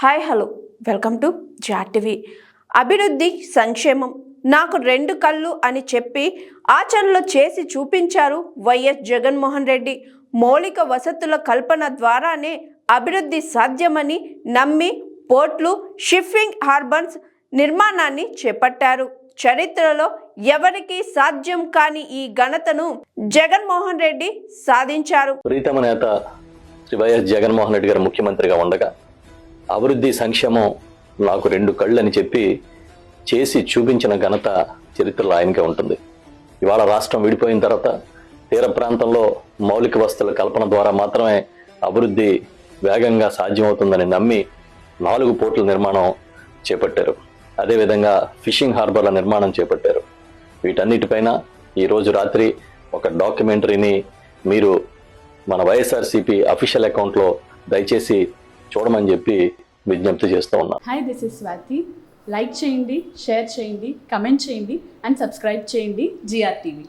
Hi hello. Welcome to జాటివి అభివృద్ధి సంక్షేమం నాకు రెండు కళ్ళు అని చెప్పి ఆచరణలో చేసి చూపించారు వైఎస్ జగన్మోహన్ రెడ్డి. మౌలిక వసతుల కల్పన ద్వారానే అభివృద్ధి సాధ్యమని నమ్మి పోర్ట్లు షిఫ్టింగ్ హార్బన్స్ నిర్మాణాన్ని చేపట్టారు. చరిత్రలో ఎవరికీ సాధ్యం కాని ఈ ఘనతను జగన్మోహన్ రెడ్డి సాధించారు. ప్రీతమ నేత శ్రీ వైఎస్ జగన్మోహన్ రెడ్డి గారు ముఖ్యమంత్రిగా ఉండగా అభివృద్ధి సంక్షేమం నాకు రెండు కళ్ళు అని చెప్పి చేసి చూపించిన ఘనత చరిత్రలో ఆయనకే ఉంటుంది. ఇవాళ రాష్ట్రం విడిపోయిన తర్వాత తీర ప్రాంతంలో మౌలిక వస్తువుల కల్పన ద్వారా మాత్రమే అభివృద్ధి వేగంగా సాధ్యమవుతుందని నమ్మి నాలుగు పోర్టుల నిర్మాణం చేపట్టారు. అదేవిధంగా ఫిషింగ్ హార్బర్ల నిర్మాణం చేపట్టారు. వీటన్నిటిపైన ఈరోజు రాత్రి ఒక డాక్యుమెంటరీని మీరు మన వైఎస్ఆర్సీపీ అఫీషియల్ అకౌంట్లో దయచేసి చూడమని చెప్పి విజ్ఞప్తి చేస్తూ ఉన్నాం. Hi this is Swathi like చేయండి షేర్ చేయండి కమెంట్ చేయండి అండ్ సబ్స్క్రైబ్ చేయండి జిఆర్ టీవీ